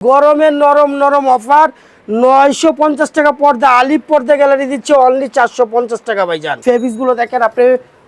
গরমের নরম নরম অফার। নয়শো পঞ্চাশ টাকা পর্দা আলিপ পর্দা গ্যালারি দিচ্ছে অনলি চারশো পঞ্চাশ টাকা ভাইজান। ফেবিসগুলো দেখেন আপনি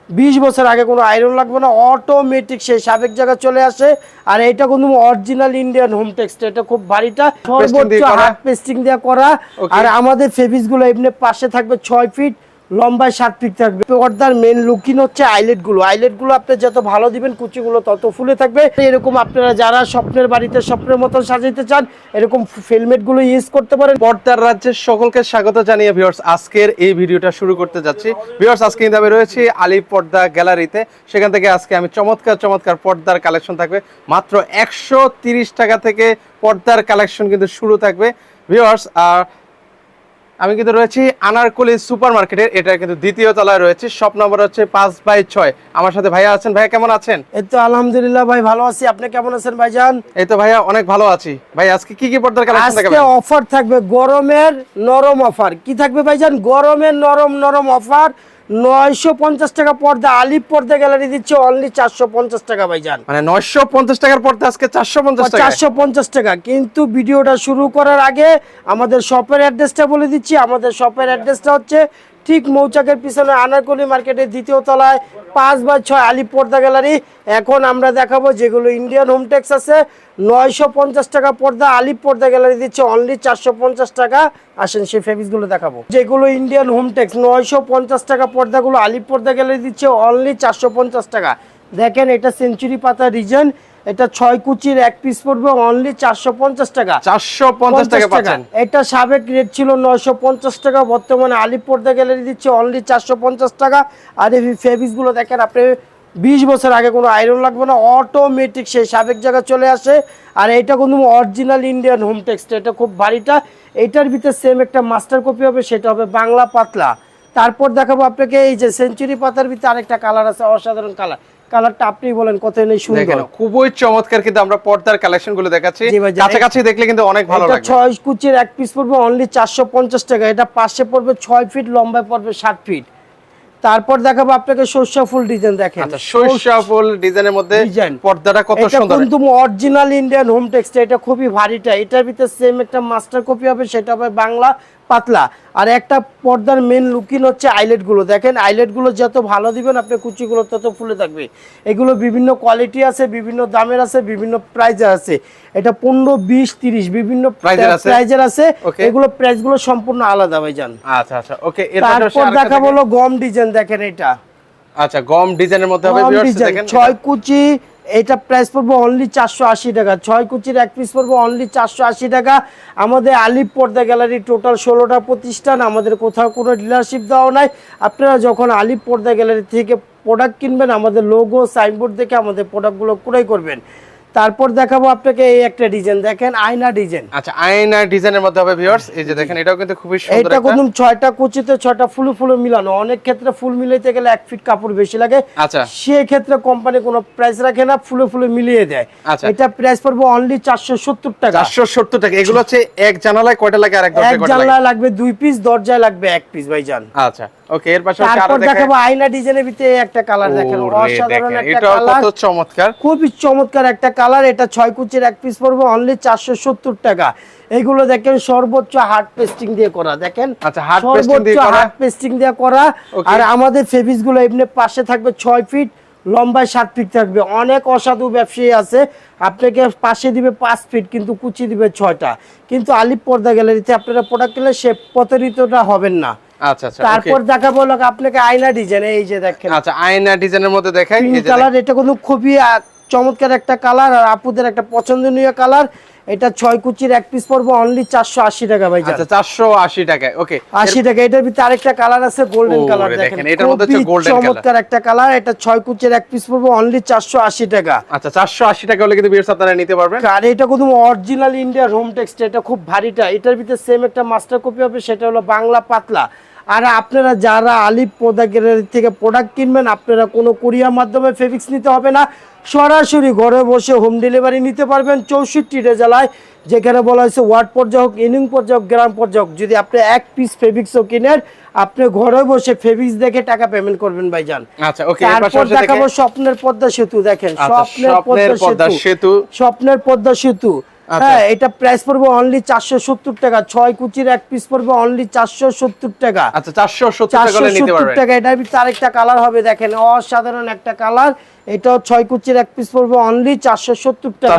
বিশ বছর আগে কোনো আয়রন লাগবে না অটোমেটিক সেই সাবেক জায়গা চলে আসে। আর এটা কিন্তু অরিজিনাল ইন্ডিয়ান হোম টেক্সট এটা খুব ভারীটা সর্বোচ্চ হার্ড পেস্টিং দিয়ে করা। আর আমাদের ফেবিসগুলো এমনি পাশে থাকবে ছয় ফিট লম্বায় সাত ফিট থাকবে। পর্দার মেন লুকিং হচ্ছে আইলেটগুলো। আইলেটগুলো আপনি যত ভালো দিবেন, কুচিগুলো তত ফুলে থাকবে। এরকম আপনারা যারা স্বপ্নের বাড়িতে স্বপ্নের মতো সাজাইতে চান, এরকম ফিলমেটগুলো ইউজ করতে পারেন। পর্দার রাজ্যের সকলকে স্বাগত জানিয়ে ভিউয়ার্স আজকের এই ভিডিওটা শুরু করতে যাচ্ছি। ভিউয়ার্স আজকে কিন্তু আমি রয়েছি আলী পর্দা গ্যালারিতে। সেখান থেকে আজকে আমি চমৎকার চমৎকার পর্দার কালেকশন থাকবে। মাত্র একশো টাকা থেকে পর্দার কালেকশন কিন্তু শুরু থাকবে। ভিউয়ার্স আর আমি কিন্তু রয়েছি আনারকুলি সুপার মার্কেটের এটা কিন্তু দ্বিতীয় তলায় রয়েছে শপ নম্বর হচ্ছে পাঁচ বাই ছয়। আমার সাথে ভাইয়া আছেন ভাইয়া কেমন আছেন? এই তো আলহামদুলিল্লাহ ভাই ভালো আছি। আপনি কেমন আছেন ভাই ভাইজান? এই তো ভাইয়া অনেক ভালো আছি। ভাই আজকে কি কি পর্দার কালেকশন আজকে অফার থাকবে গরমের নরম অফার। কি থাকবে ভাই ভাইজান? গরমের নরম নরম অফার নয়শো পঞ্চাশ টাকা পর্দা আলিপ পর্দা গ্যালারি দিচ্ছে অনলি চারশো পঞ্চাশ টাকা ভাইজান। মানে নয়শো পঞ্চাশ টাকার পর্দা আজকে চারশো পঞ্চাশ টাকা চারশো পঞ্চাশ টাকা। কিন্তু ভিডিওটা শুরু করার আগে আমাদের শপের অ্যাড্রেসটা বলে দিচ্ছি। আমাদের শপের অ্যাড্রেসটা হচ্ছে ঠিক মৌচাকের পিছনে আনারকলি মার্কেটের দ্বিতীয় তলায় পাঁচ বা ছয় আলিপ পর্দা গ্যালারি। এখন আমরা দেখাবো যেগুলো ইন্ডিয়ান হোমটেক্স আছে। নয়শো পঞ্চাশ টাকা পর্দা আলিপ পর্দা গ্যালারি দিচ্ছে অনলি চারশো পঞ্চাশ টাকা। আসেন সেই ফেব্রিক্সগুলো দেখাবো। যেগুলো ইন্ডিয়ান হোমটেক্স নয়শো পঞ্চাশ টাকা পর্দাগুলো আলিপ পর্দা গ্যালারি দিচ্ছে অনলি চারশো পঞ্চাশ টাকা। দেখেন এটা সেঞ্চুরি পাতা রিজন এটা ছয় কুচির এক পিস পড়বে অনলি চারশো পঞ্চাশ টাকা। চারশো পঞ্চাশ টাকা পাচ্ছেন। এটা সাবেক রেট ছিল নয়শো পঞ্চাশ টাকা বর্তমানে আলিপর্দা গ্যালারি দিচ্ছে অনলি চারশো পঞ্চাশ টাকা। আর এই ফেব্রিক্স দেখেন আপনি বিশ বছর আগে কোনো আয়রন লাগবে না অটোমেটিক সেই সাবেক জায়গা চলে আসে। আর এটা কিন্তু অরিজিনাল ইন্ডিয়ান হোম টেক্সট এটা খুব ভারীটা এটার ভিতরে সেম একটা মাস্টার কপি হবে সেটা হবে বাংলা পাতলা। তারপর দেখাবো আপনাকে এই যে সেঞ্চুরি পাতার ভিতরে আরেকটা কালার আছে অসাধারণ কালার কালারটা আপনি বলেন কত নেই সুন্দর। খুবই চমৎকার কিন্তু আমরা পর্দার কালেকশনগুলো দেখাচ্ছি। কাছাকাছি দেখলে কিন্তু অনেক ভালো এটা লাগবে। ছয় কুচির এক পিস পড়বে অনলি চারশো পঞ্চাশ টাকা। এটা পাশে পড়বে ছয় ফিট লম্বায় পড়বে ষাট ফিট তারপর দেখাবো আপনাকে সর্ষা ফুল ডিজাইন দেখেন। আচ্ছা ফুল ডিজাইনের মধ্যে। পর্দাটা কত সুন্দর। কিন্তু অরিজিনাল ইন্ডিয়ান হোম টেক্সট এটা খুবই ভারীটা এটার ভিতরে সেম একটা মাস্টার কপি হবে সেটা হবে বাংলা পাতলা। আর একটা পর্দার মেন লুকিং হচ্ছে আইলেটগুলো। দেখেন আইলেটগুলো যত ভালো দিবেন আপনি কুচিগুলো তত ফুলে থাকবে। এগুলো বিভিন্ন কোয়ালিটি আছে বিভিন্ন দামের আছে বিভিন্ন প্রাইজের আছে। এটা পনেরো বিশ তিরিশ বিভিন্ন? প্রাইজের আছে? এগুলো প্রাইসগুলো সম্পূর্ণ আলাদা ভাইজান। আচ্ছা আচ্ছা ওকে তারপর দেখা বলো গম ডিজাইন দেখেন এটা। আচ্ছা গম ডিজাইনের মধ্যে হবে দেখেন। ছয় কুচি এটা প্রাইস পড়ব অনলি চারশো আশি টাকা। ছয় কুচির এক পিস পড়ব অনলি চারশো আশি টাকা। আমাদের আলিপ পর্দা গ্যালারি টোটাল ষোলোটা প্রতিষ্ঠান, আমাদের কোথাও কোনো ডিলারশিপ দেওয়া নাই। আপনারা যখন আলিপ পর্দা গ্যালারি থেকে প্রোডাক্ট কিনবেন, আমাদের লোগো সাইনবোর্ড দেখে আমাদের প্রোডাক্টগুলো ক্রয় করবেন। তারপর দেখাবো আপনাকে এই একটা ডিজাইন। দেখেন আয়না ডিজাইন। আচ্ছা আয়না ডিজাইনের মধ্যে হবে ভিউয়ার্স এই যে দেখেন এটাও কিন্তু খুবই সুন্দর এটা কিন্তু ছয়টা কুচিতে ছয়টা ফুল ফুলে মিলানো। অনেক ক্ষেত্রে ফুল মিলাইতে গেলে এক ফিট কাপড় বেশি লাগে। আচ্ছা। সেই ক্ষেত্রে কোম্পানি কোনো প্রাইস রাখে না ফুলে ফুলে মিলিয়ে দেয়। আচ্ছা। এটা প্রাইস পড়বে অনলি চারশো সত্তর টাকা। চারশো সত্তর টাকা। এগুলো হচ্ছে এক জানালায় কয়টা লাগে আর এক এক দরজায় কয়টা লাগে? জানলায় লাগবে দুই পিস দরজায় লাগবে এক পিস ভাইজান। আচ্ছা। ওকে এর তারপর দেখাবো আয়না ডিজাইনের ভিতরে একটা কালার দেখেন অসাধারণ একটা কালার কত চমৎকার। খুবই চমৎকার একটা কালার এটা ছয় কুচির এক পিস পড়বে অনলি চারশো সত্তর টাকা। এগুলো দেখেন সর্বোচ্চ হার্ড পেস্টিং দিয়ে করা দেখেন। আচ্ছা, hard pasting দিয়ে সর্বোচ্চ করা। হার্ড পেস্টিং দিয়ে করা। আর আমাদের ফেব্রিক্সগুলো এমনি পাশে থাকবে ছয় ফিট লম্বায় সাত ফিট থাকবে। অনেক অসাধু ব্যবসায়ী আছে আপনাকে পাশে দিবে পাঁচ ফিট কিন্তু কুচি দিবে ছয়টা। কিন্তু আলিপ পর্দা গ্যালারিতে আপনারা প্রোডাক্ট কিনলে সে প্রতারিতটা হবেন না। আচ্ছা আচ্ছা তারপর দেখাবো লোক আপনাকে আয়না ডিজাইন এই যে দেখেন। আচ্ছা আয়না ডিজাইনের মধ্যে দেখাই এই কালার এটা কিন্তু খুবই চমৎকার একটা কালার আর আপুদের একটা পছন্দনীয় কালার এটা ছয় কুচির এক পিস পড়ব অনলি চারশো আশি টাকা ভাই আচ্ছা চারশো আশি টাকায় ওকে আশি টাকা এটার ভিতরে আরেকটা কালার আছে গোল্ডেন কালার দেখেন, এটার মধ্যে। চমৎকার একটা কালার এটা ছয় কুচির এক পিস পড়ব অনলি চারশো আশি টাকা। আচ্ছা চারশো আশি টাকা হলে কিন্তু বিয়ার্স আপনারা নিতে পারবেন। আর এটা কিন্তু অরিজিনাল ইন্ডিয়ার হোম টেক্সট এটা খুব ভারীটা এটার ভিতরে সেম একটা মাস্টার কপি হবে সেটা হলো বাংলা পাতলা। আর আপনারা যারা আলিপ পোদা গ্যালারি থেকে প্রোডাক্ট কিনবেন আপনারা কোনো কুরিয়ার মাধ্যমে ফেব্রিক্স নিতে হবে না সরাসরি ঘরে বসে হোম ডেলিভারি নিতে পারবেন চৌষট্টিটা জেলায় যেখানে বলা হয়েছে ওয়ার্ড পর্যায়ে হোক ইনিং পর্যায়ে হোক গ্রাম পর্যায়ে হোক যদি আপনি এক পিস ফেব্রিক্সও কিনেন আপনি ঘরে বসে ফেব্রিক্স দেখে টাকা পেমেন্ট করবেন ভাইজান আচ্ছা তারপর দেখাবো স্বপ্নের পদ্মা সেতু দেখেন আচ্ছা, স্বপ্নের পদ্মা সেতু। স্বপ্নের পদ্মা সেতু। হ্যাঁ এটা প্রাইস পড়বে অনলি চারশো সত্তর টাকা। ছয় কুচির এক পিস পড়বে অনলি চারশো সত্তর টাকা। আচ্ছা চারশো সত্তর টাকা চারশো সত্তর টাকা এটার ভিতরে আরেকটা কালার হবে দেখেন অসাধারণ একটা কালার এটাও ছয় কুচির এক পিস পড়বে অনলি চারশো সত্তর টাকা।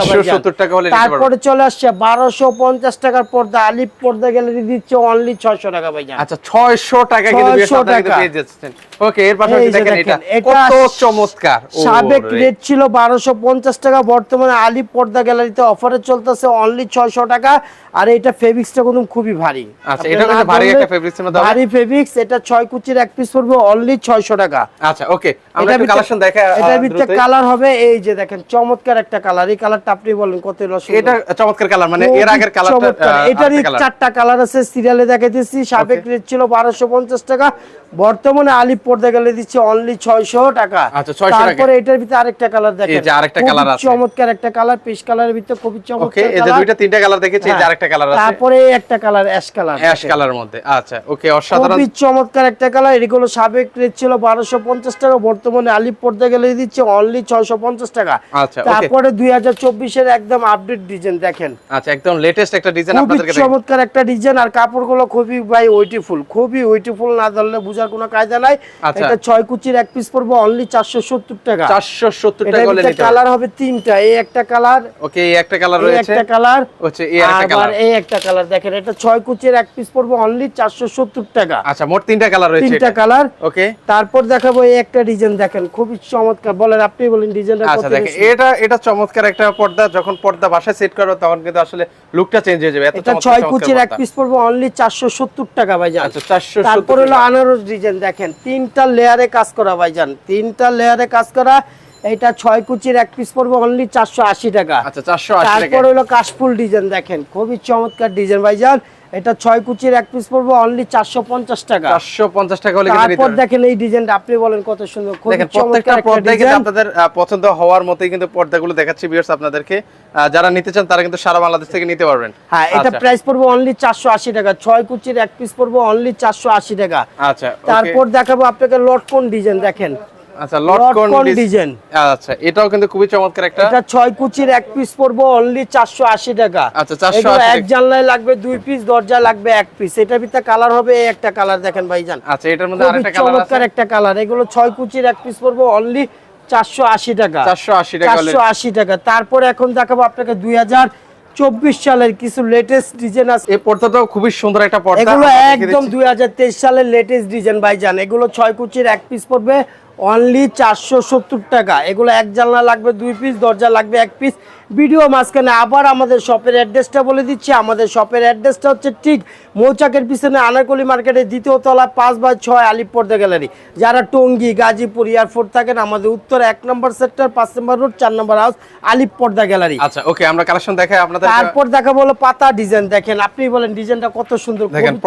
তারপরে চলে আসছে বারোশো পঞ্চাশ টাকার পর্দা আলিপ পর্দা গ্যালারি দিচ্ছে অনলি ছয়শো টাকা ভাইজান আচ্ছা ছয়শো টাকা কিন্তু 600 বিয়ার্স আপনারা কিন্তু টাকা। ওকে এর পাশাপাশি দেখেন এটা। কত চমৎকার। সাবেক রেট ছিল বারোশো পঞ্চাশ টাকা বর্তমানে আলিপ পর্দা গ্যালারিতে অফারে চলতেছে অনলি ছয়শো টাকা। আর এটা ফেব্রিক্সটা কিন্তু খুবই ভারী। আচ্ছা, কিন্তু না ভারী একটা ফেব্রিক্স এটা ছয় কুচির এক পিস পড়বে অনলি ছয়শো টাকা। আচ্ছা ওকে আমরা কালেকশন দেখা এটার কালার হবে এই যে দেখেন চমৎকার একটা কালার এই কালারটা আপনি বলেন কত রসুন এটা চমৎকার কালার মানে এর আগের কালারটা এটারই চারটা কালার আছে সিরিয়ালে দেখাইতেছি। সাবেক রেট ছিল বারোশো পঞ্চাশ টাকা। বর্তমানে আলিপ পর্দা গেলে দিচ্ছে অনলি ছয়শো টাকা। আচ্ছা, 600 টাকা। তারপরে এটার ভিতরে আরেকটা কালার দেখেন। এই যে আরেকটা colour আছে। চমৎকার একটা কালার পিস কালারের ভিতরে খুবই ওকে চমৎকার এই যে দুইটা তিনটা কালার দেখেছি এই যে হ্যাঁ। আরেকটা কালার আছে। তারপরে একটা কালার অ্যাশ কালার অ্যাশ কালারের মধ্যে। আচ্ছা ওকে অসাধারণ। খুবই চমৎকার একটা কালার এগুলো সাবেক রেট ছিল বারোশো পঞ্চাশ টাকা বর্তমানে আলিপ পর্দা গেলে দিচ্ছে অনলি ছয়শো পঞ্চাশ টাকা। আচ্ছা, তারপরে দুই হাজার চব্বিশের একদম আপডেট ডিজাইন দেখেন। আচ্ছা একদম লেটেস্ট একটা ডিজাইন খুবই আপনাদেরকে চমৎকার একটা ডিজাইন আর কাপড়গুলো খুবই ভাই ওয়েটিফুল খুবই ওয়েটিফুল না ধরলে বোঝার কোনো কায়দা নাই। আচ্ছা। এটা ছয় কুচির এক পিস পড়বে অনলি চারশো সত্তর টাকা। 470 এটার টাকা হলে নিতে কালার হবে। তিনটা এই একটা কালার ওকে এই একটা কালার এই রয়েছে। একটা কালার হচ্ছে এই আবার কালার এই একটা কালার দেখেন এটা ছয় কুচির এক পিস পড়বে অনলি চারশো সত্তর টাকা। আচ্ছা মোট তিনটা কালার রয়েছে তিনটা কালার ওকে। তারপর দেখাবো এই একটা ডিজাইন দেখেন খুবই চমৎকার বলেন আপনি বলেন ডিজাইনটা আচ্ছা দেখেন এটা এটা চমৎকার একটা পর্দা। যখন পর্দা বাসায় সেট করবে তখন কিন্তু আসলে লুকটা চেঞ্জ হয়ে যাবে। এত চমৎকার ছয় কুচির এক পিস পড়বে অনলি চারশো সত্তর টাকা ভাইজান। আচ্ছা 470 তারপর হলো আনারস ডিজাইন দেখেন তিনটা লেয়ারে কাজ করা ভাইজান। তিনটা লেয়ারে কাজ করা এটা ছয় কুচির এক পিস পড়বে অনলি চারশো আশি টাকা। আচ্ছা 480 টাকা তারপর হলো কাশফুল ডিজাইন দেখেন খুবই চমৎকার ডিজাইন ভাইজান। এটা ছয় কুচির এক পিস পড়বে অনলি চারশো পঞ্চাশ টাকা। 450 টাকা হলে তারপর দেখেন এই ডিজাইনটা আপনি বলেন কত সুন্দর দেখেন প্রত্যেকটা পর্দায় কিন্তু আপনাদের পছন্দ হওয়ার মতোই কিন্তু পর্দাগুলো দেখাচ্ছি ভিউয়ার্স আপনাদেরকে। যারা নিতে চান তারা কিন্তু সারা বাংলাদেশ থেকে নিতে পারবেন। হ্যাঁ এটা আচ্ছা, প্রাইস পড়বে অনলি চারশো আশি টাকা। ছয় কুচির এক পিস পড়বে অনলি চারশো আশি টাকা। আচ্ছা তারপর দেখাবো আপনাকে লটকন ডিজাইন দেখেন। আচ্ছা লটকন ডিজাইন। আচ্ছা এটাও কিন্তু খুবই চমৎকার একটা এটা ছয় কুচির এক পিস পড়ব অনলি চারশো আশি টাকা। আচ্ছা, 480 এক জানলায় লাগবে দুই পিস দরজা লাগবে এক পিস এটার ভিতরে কালার হবে একটা কালার দেখেন ভাইজান। আচ্ছা এটার মধ্যে আরেকটা কালার আছে? চমৎকার একটা কালার এগুলো ছয় কুচির এক পিস পড়ব অনলি চারশো আশি টাকা। 480 টাকা হলে চারশো আশি টাকা। তারপরে এখন দেখাবো আপনাকে দুই হাজার চব্বিশ সালের কিছু লেটেস্ট ডিজাইন আছে। এই পর্দাটাও খুবই সুন্দর একটা পর্দা। এগুলো একদম। দুই হাজার তেইশ সালের লেটেস্ট ডিজাইন ভাইজান। এগুলো ছয় কুচির এক পিস পড়বে অনলি চারশো সত্তর টাকা। এগুলো এক জানলা লাগবে দুই পিস দরজা লাগবে এক পিস ভিডিও মাঝখানে আবার আমাদের শপের অ্যাড্রেসটা বলে দিচ্ছি। আমাদের শপের অ্যাড্রেসটা হচ্ছে ঠিক মৌচাকের পিছনে আনারকলি মার্কেটের দ্বিতীয় তলা পাঁচ বাই ছয় আলিপর্দা গ্যালারি। যারা টঙ্গী গাজীপুর এয়ারপোর্ট থাকেন আমাদের উত্তর এক নম্বর সেক্টর পাঁচ নম্বর রোড চার নম্বর হাউস আলিপর্দা গ্যালারি। আচ্ছা ওকে আমরা কালেকশন দেখাই আপনাদের তারপর দেখা বলো পাতা ডিজাইন। দেখেন আপনি বলেন ডিজাইনটা কত সুন্দর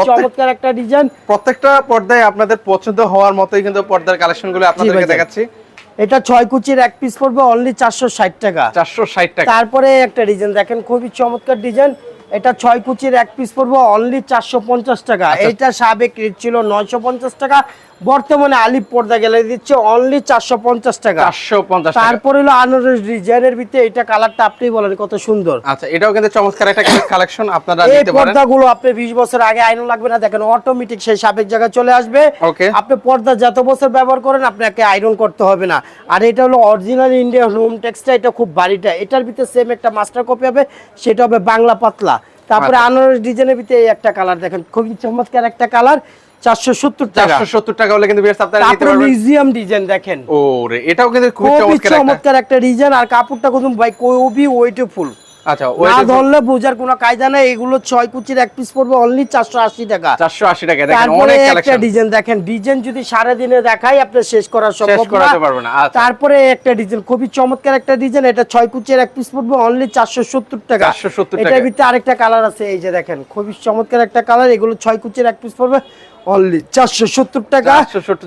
চমৎকার একটা ডিজাইন। প্রত্যেকটা পর্দায় আপনাদের পছন্দ হওয়ার মতোই কিন্তু পর্দার কালেকশনগুলো আপনাদেরকে দেখাচ্ছি। এটা ছয় কুচির এক পিস পড়বে অনলি চারশো ষাট টাকা। চারশো ষাট টাকা। তারপরে একটা ডিজাইন দেখেন খুবই চমৎকার ডিজাইন এটা ছয় কুচির এক পিস পড়ব অনলি চারশো পঞ্চাশ টাকা। আচ্ছা। এটা সাবেক রেট ছিল নয়শো পঞ্চাশ টাকা বর্তমানে আলিপ পর্দা গেলে দিচ্ছে অনলি চারশো পঞ্চাশ টাকা। চারশো পঞ্চাশ তারপরে হলো আনারস ডিজাইনের ভিতরে এটা কালারটা আপনি বলেন কত সুন্দর। আচ্ছা এটাও কিন্তু চমৎকার একটা কালেকশন আপনারা এই নিতে পারেন। পর্দাগুলো আপনি বিশ বছর আগে আইন লাগবে না দেখেন অটোমেটিক সেই সাবেক জায়গায় চলে আসবে. আপনি পর্দা যত বছর ব্যবহার করেন আপনাকে আয়রন করতে হবে না। আর এটা হলো অরিজিনাল ইন্ডিয়ান হোম টেক্সটা এটা খুব ভারীটা এটার ভিতরে সেম একটা মাস্টার কপি হবে সেটা হবে বাংলা পাতলা। তারপরে আচ্ছা। আনারস ডিজাইনের ভিতরে একটা কালার দেখেন খুবই চমৎকার একটা কালার চারশো সত্তর টাকা। চারশো সত্তর টাকা হলে কিন্তু viewers আপনারা নিতে তারপরে পারবেন মিউজিয়াম ডিজাইন দেখেন। ও এটাও কিন্তু খুবই খুবই চমৎকার একটা চমৎকার একটা ডিজাইন আর কাপড়টা কিন্তু ভাই খুবই ওয়েটফুল আচ্ছা না ধরলে বোঝার কোনো কায়দা নেই এগুলো ছয় কুচির এক পিস পড়বে অনলি চারশো আশি টাকা। চারশো আশি টাকা দেখেন অনেক কালেকশন ডিজাইন দেখেন ডিজাইন যদি সারা দিনে দেখাই আপনি শেষ করা সম্ভব না। করাতে পারব না, আচ্ছা। তারপরে একটা ডিজাইন খুবই চমৎকার একটা ডিজাইন এটা ছয় কুচির এক পিস পড়বে অনলি চারশো সত্তর টাকা। 470 এটার টাকা। ভিতরে আরেকটা কালার আছে এই যে দেখেন খুবই চমৎকার একটা কালার এগুলো ছয় কুচির এক পিস পড়বে অনলি চারশো সত্তর টাকা।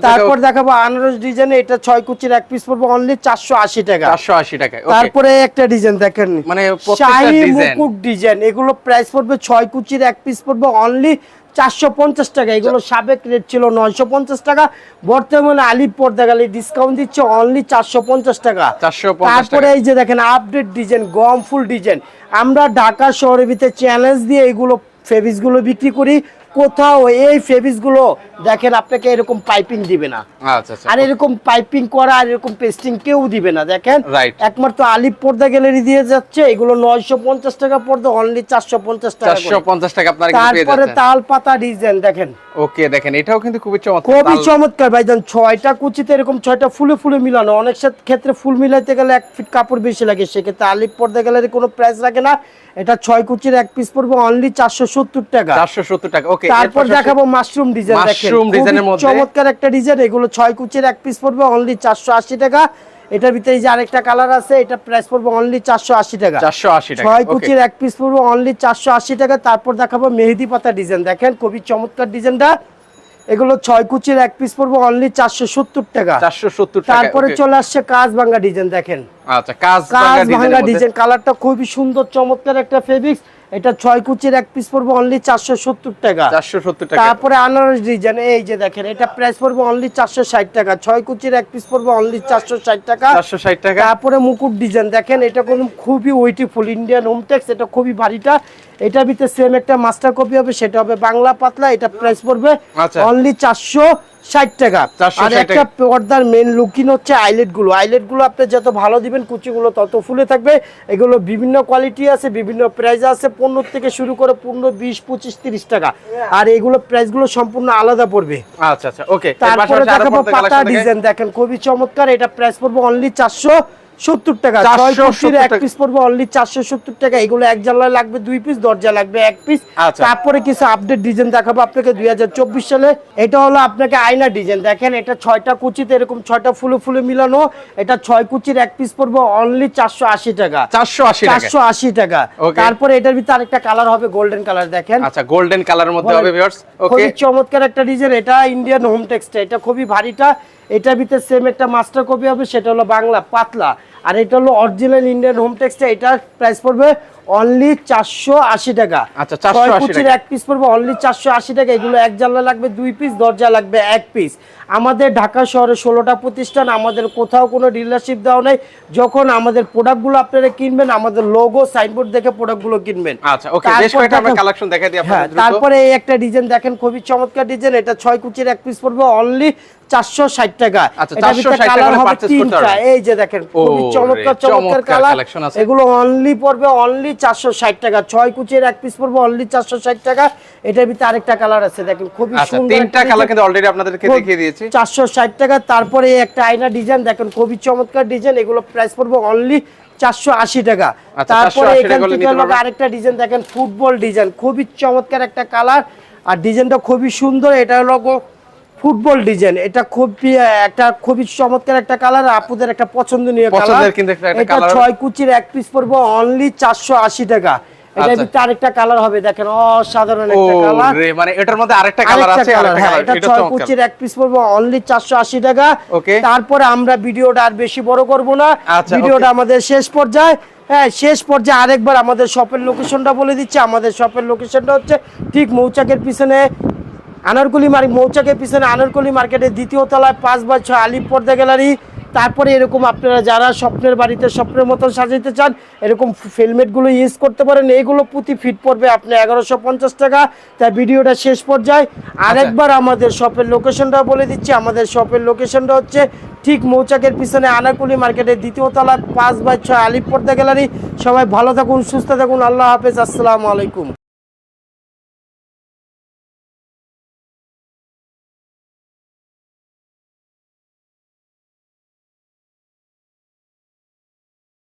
তারপর দেখাবো আনারস ডিজাইনে এটা ছয় কুচির এক পিস পড়বে অনলি চারশো আশি টাকা। চারশো আশি টাকায় তারপরে একটা ডিজাইন দেখেন মানে শাহী ডিজাইন মুকুট ডিজাইন এগুলো প্রাইস পড়বে ছয় কুচির এক পিস পড়বে অনলি চারশো পঞ্চাশ টাকা। এগুলো সাবেক রেট ছিল নয়শো পঞ্চাশ টাকা। বর্তমানে আলিপ পর্দা ডিসকাউন্ট দিচ্ছে অনলি চারশো পঞ্চাশ টাকা। 450 তারপরে এই যে দেখেন আপডেট ডিজাইন গম ফুল ডিজাইন আমরা ঢাকা শহরের ভিতরে চ্যালেঞ্জ দিয়ে এগুলো ফেব্রিক্সগুলো বিক্রি করি। কোথাও এই ফেব্রিক্সগুলো দেখেন আপনাকে এরকম পাইপিং দিবে না। আচ্ছা আচ্ছা। আর এরকম পাইপিং করা আর এরকম পেস্টিং কেউ দিবে না দেখেন. একমাত্র আলিপ পর্দা গ্যালারি দিয়ে যাচ্ছে এগুলো নয়শো পঞ্চাশ টাকা পর্দা অনলি চারশো পঞ্চাশ টাকা চারশো পঞ্চাশ টাকা তারপরে তাল পাতা ডিজাইন দেখেন। ওকে দেখেন এটাও কিন্তু খুবই চমৎকার। খুবই চমৎকার ভাইজান ছয়টা কুচিতে এরকম ছয়টা ফুলে ফুলে মিলানো। অনেক ক্ষেত্রে ফুল মিলাইতে গেলে এক ফিট কাপড় বেশি লাগে সেক্ষেত্রে আলিপ পর্দা গ্যালারি কোনো প্রাইস রাখে না। এটা ছয় কুচির এক পিস পড়বে অনলি চারশো সত্তর টাকা। চারশো সত্তর টাকা ওকে তারপর দেখাবো মাশরুম ডিজাইন দেখেন। মাশরুম ডিজাইনের মধ্যে- চমৎকার একটা ডিজাইন এগুলো ছয় কুচির এক পিস পড়বে অনলি চারশো আশি টাকা। এটার ভিতরে যে আরেকটা কালার আছে এটা প্রাইস পড়বে অনলি চারশো আশি টাকা। চারশো আশি টাকা। ছয় কুচির এক পিস পড়বে অনলি চারশো আশি টাকা। তারপর দেখাবো মেহেদি পাতা ডিজাইন দেখেন খুবই চমৎকার ডিজাইনটা এগুলো ছয় কুচির এক পিস পড়বে অনলি চারশো সত্তর টাকা। চারশো সত্তর তারপরে চলে আসছে কাজ ভাঙ্গা ডিজাইন দেখেন। আচ্ছা কাজ কাজ ভাঙ্গা ডিজাইন কালারটা খুবই সুন্দর চমৎকার একটা ফেব্রিক্স এটা ছয় কুচির এক পিস পড়বে অনলি চারশো সত্তর টাকা। চারশো সত্তর টাকা। তারপরে আনারস ডিজাইন এই যে দেখেন এটা প্রাইস পড়বে অনলি চারশো ষাট টাকা। ছয় কুচির এক পিস পড়বে অনলি চারশো ষাট টাকা। চারশো ষাট টাকা। তারপরে মুকুট ডিজাইন দেখেন এটা কোনো খুবই ওয়েটিফুল ইন্ডিয়ান হোমটেক্স এটা খুবই ভারীটা এটা ভিতরে সেম একটা মাস্টার কপি হবে সেটা হবে বাংলা পাতলা এটা প্রাইস পড়বে আচ্ছা। অনলি চারশো ষাট টাকা। আর একটা পর্দার মেন লুকিং হচ্ছে আইলেটগুলো। আইলেটগুলো আপনি যত ভালো দিবেন কুচিগুলো তত ফুলে থাকবে। এগুলো বিভিন্ন কোয়ালিটি আছে বিভিন্ন প্রাইস আছে। পনেরো থেকে শুরু করে পনেরো বিশ পঁচিশ তিরিশ টাকা। আর এগুলো প্রাইসগুলো সম্পূর্ণ আলাদা পড়বে। আচ্ছা আচ্ছা। ওকে তারপরে দেখাবো পাতা ডিজাইন দেখেন খুবই চমৎকার। এটা প্রাইস পড়বে অনলি চারশো। সত্তর টাকা ছয় কুচির এক পিস পড়বে অনলি চারশো সত্তর টাকা। এগুলো এক জানলায় লাগবে দুই পিস দরজা লাগবে এক পিস আচ্ছা। তারপরে কিছু আপডেট ডিজাইন দেখাবো আপনাকে দুই সালে। এটা হলো আপনাকে আয়না ডিজাইন দেখেন এটা ছয়টা কুচিতে এরকম ছয়টা ফুলে ফুলে মিলানো। এটা ছয় কুচির এক পিস পড়বে অনলি চারশো আশি টাকা। চারশো আশি চারশো আশি টাকা। তারপরে এটার ভিতরে আরেকটা কালার হবে গোল্ডেন কালার দেখেন। আচ্ছা গোল্ডেন কালারের মধ্যে হবে খুবই চমৎকার একটা ডিজাইন এটা ইন্ডিয়ান হোম টেক্সটা এটা খুবই ভারীটা। এটার ভিতরে সেম একটা মাস্টার কপি হবে সেটা হলো বাংলা পাতলা। আর এটা হলো অরিজিনাল ইন্ডিয়ান হোম টেক্সটা এটার প্রাইস পড়বে অনলি চারশো আশি টাকা। আচ্ছা, ছয় কুচির এক পিস পড়বে অনলি চারশো আশি টাকা। এগুলো এক জানলা লাগবে দুই পিস দরজা লাগবে এক পিস আমাদের ঢাকা শহরে ষোলোটা প্রতিষ্ঠান আমাদের কোথাও কোনো ডিলারশিপ দেওয়া নেই। যখন আমাদের প্রোডাক্টগুলো আপনারা কিনবেন আমাদের লোগো সাইনবোর্ড দেখে প্রোডাক্টগুলো কিনবেন। আচ্ছা ওকে বেশ কয়েকটা আমরা দেখেন- কালেকশন দেখাই দিই হ্যাঁ আপনাদের তারপরে এই একটা ডিজাইন দেখেন খুবই চমৎকার ডিজাইন এটা ছয় কুচির এক পিস পড়বে অনলি চারশো ষাট টাকা। আচ্ছা, এটার ভিতরে 460 কালার হবে তিনটা। এই যে দেখেন খুবই চমৎকার চমৎকার চমৎকার কালার এগুলো অনলি পড়বে অনলি চারশো ষাট টাকা। ছয় কুচির এক পিস পড়বে অনলি চারশো ষাট টাকা। এটার ভিতরে আরেকটা কালার আছে দেখেন খুবই আচ্ছা সুন্দর তিনটা কালার কিন্তু অলরেডি আপনাদেরকে দেখিয়ে দিয়েছি। চারশো ষাট টাকা তারপরে একটা আয়না ডিজাইন দেখেন খুবই চমৎকার ডিজাইন এগুলো প্রাইস পড়বে অনলি চারশো আশি টাকা। আচ্ছা, তারপরে এখান থেকে। আরেকটা ডিজাইন দেখেন ফুটবল ডিজাইন খুবই চমৎকার একটা কালার আর ডিজাইনটা খুবই সুন্দর এটা হলো ফুটবল ডিজাইন। এটা খুবই একটা খুবই চমৎকার একটা কালার আপুদের একটা পছন্দনীয় কালার। এটা ছয় কুচির এক পিস পড়বে অনলি চারশো আশি টাকা। আচ্ছা। ভিতরে আরেকটা কালার হবে দেখেন অসাধারণ একটা কালার। মানে এটার মধ্যে আরেকটা কালার আছে কালার আরেকটা কালার এটা এটা কুচির এক পিস পড়ব অনলি চারশো আশি টাকা। তারপরে আমরা ভিডিওটা আর বেশি বড় করব না। আচ্ছা, ভিডিওটা আমাদের শেষ পর্যায়ে হ্যাঁ শেষ পর্যায়ে আরেকবার আমাদের শপের লোকেশনটা বলে দিচ্ছি। আমাদের শপের লোকেশনটা হচ্ছে ঠিক মৌচাকের পিছনে আনারকলি মার্কেট মৌচাকের পিছনে আনারকলি মার্কেটের দ্বিতীয় তলায় পাঁচ বাই ছয় আলিপ পর্দা গ্যালারি। তারপরে এরকম আপনারা যারা স্বপ্নের বাড়িতে স্বপ্নের মতন সাজাইতে চান এরকম ফিলমেটগুলো ইউজ করতে পারেন। এইগুলো প্রতি ফিট পড়বে আপনি এগারোশো পঞ্চাশ টাকা। তাই ভিডিওটা শেষ পর্যায়ে আরেকবার আমাদের শপের লোকেশনটা বলে দিচ্ছি। আমাদের শপের লোকেশনটা হচ্ছে ঠিক মৌচাকের পিছনে আনারকুলি মার্কেটের দ্বিতীয় তলায় পাঁচ বাই ছয় আলিপ পর্দা গ্যালারি। সবাই ভালো থাকুন সুস্থ থাকুন। আল্লাহ হাফেজ। আসসালামু আলাইকুম।